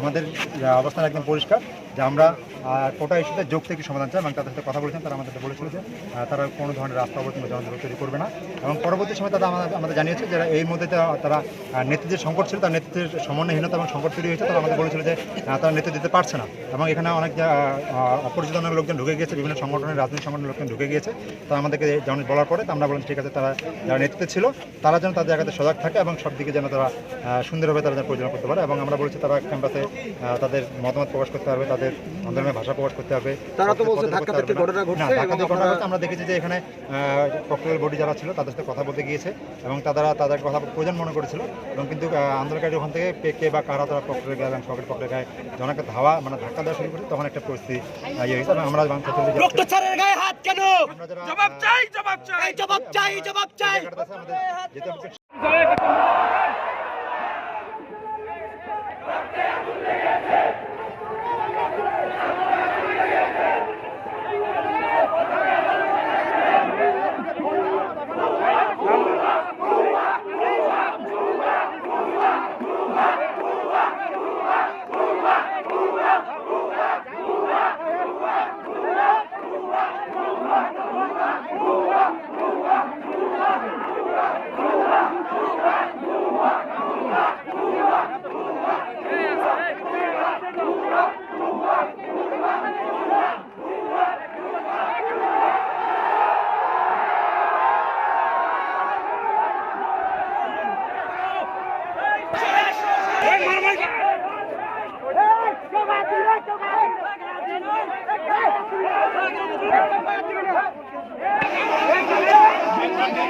আমাদের অবস্থান একদম পরিষ্কার যে আমরা আহ, কোটা ইস্যুতে যোগ থেকে সমাধান চাই এবং তাদের সাথে কথা বলেছেন তারা আমাদেরকে বলেছিল যে তারা কোনো ধরনের রাস্তা অবরোধ কিংবা জনজীবন তৈরি করবে না। এবং পরবর্তী সময় তারা আমাদের আমাদের জানিয়েছে যারা এই মধ্যে তারা- নেতৃত্বের সংকট ছিল তার নেতৃত্বের সমন্বয়হীনতা এবং সংকট তৈরি হয়েছে তারা আমাদের বলেছিল যে তারা নেতৃত্ব দিতে পারছে না। এবং এখানে অনেক অপরিচিত অনেক লোকজন ঢুকে গিয়েছে বিভিন্ন সংগঠনের রাজনৈতিক সংগঠনের লোকজন ঢুকে গিয়েছে। তারা আমাদেরকে যেমন বলার পরে আমরা বললাম ঠিক আছে তারা যারা নেতৃত্বে ছিল তারা যেন তাদের জায়গাতে সজাগ থাকে এবং সব দিকে যেন তারা সুন্দরভাবে তারা যেন পরিচালনা করতে পারে। এবং আমরা বলেছি তারা ক্যাম্পাসে তাদের মতামত প্রকাশ করতে পারবে তাদের আন্দোলনের ভাষা প্রকাশ করতে হবে তারা তো বলছে ধাক্কা না। ঘটনা ঘটছে। আমরা দেখেছি যে এখানে প্রক্টোরিয়াল বডি যারা ছিল তাদের সাথে কথা বলতে গিয়েছে এবং তারা তাদের কথা প্রয়োজন মনে করেছিল এবং কিন্তু আন্দোলনকারী ওখান থেকে কে কে বা কারা তারা প্রক্টোরিয়া গায়ে এবং সরকারি প্রক্টোরিয়া গায়ে জনকে ধাওয়া মানে ধাক্কা দেওয়া শুরু করেছে তখন একটা পরিস্থিতি ইয়ে হয়েছে এবং আমরা বাংলা ছাত্রলীগ যারা- রক্ত ছাড়ের গায়ে হাত কেন জবাব চাই জবাব চাই জবাব চাই জবাব চাই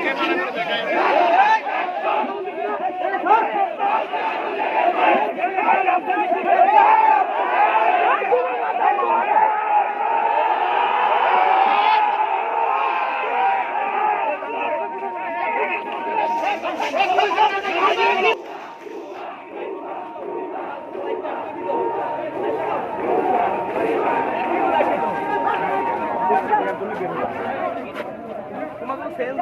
Thank you. ফেল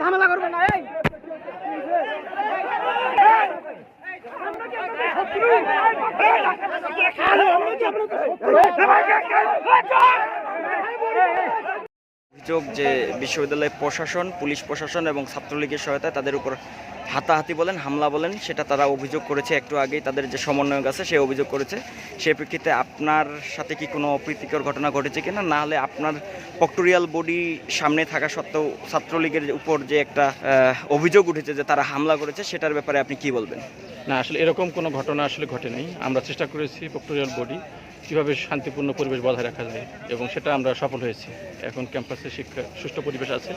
ঝামেলা করবে না এই অভিযোগ যে বিশ্ববিদ্যালয় প্রশাসন, পুলিশ প্রশাসন এবং ছাত্রলীগের সহায়তায় তাদের উপর হাতাহাতি বলেন, হামলা বলেন, সেটা তারা অভিযোগ করেছে। একটু আগেই তাদের যে সমন্বয়ক আছে, সে অভিযোগ করেছে। সেই প্রেক্ষিতে আপনার সাথে কি কোনো অপ্রীতিকর ঘটনা ঘটেছে কিনা? না হলে আপনার পক্টোরিয়াল বডি সামনে থাকা সত্ত্বেও ছাত্রলীগের উপর যে একটা অভিযোগ উঠেছে যে তারা হামলা করেছে, সেটার ব্যাপারে আপনি কি বলবেন? না, আসলে এরকম কোনো ঘটনা আসলে ঘটে নাই আমরা চেষ্টা করেছি পক্টোরিয়াল বডি। কীভাবে শান্তিপূর্ণ পরিবেশ বজায় রাখা যায়, এবং সেটা আমরা সফল হয়েছি। এখন ক্যাম্পাসে শিক্ষা, সুষ্ঠু পরিবেশ আছে।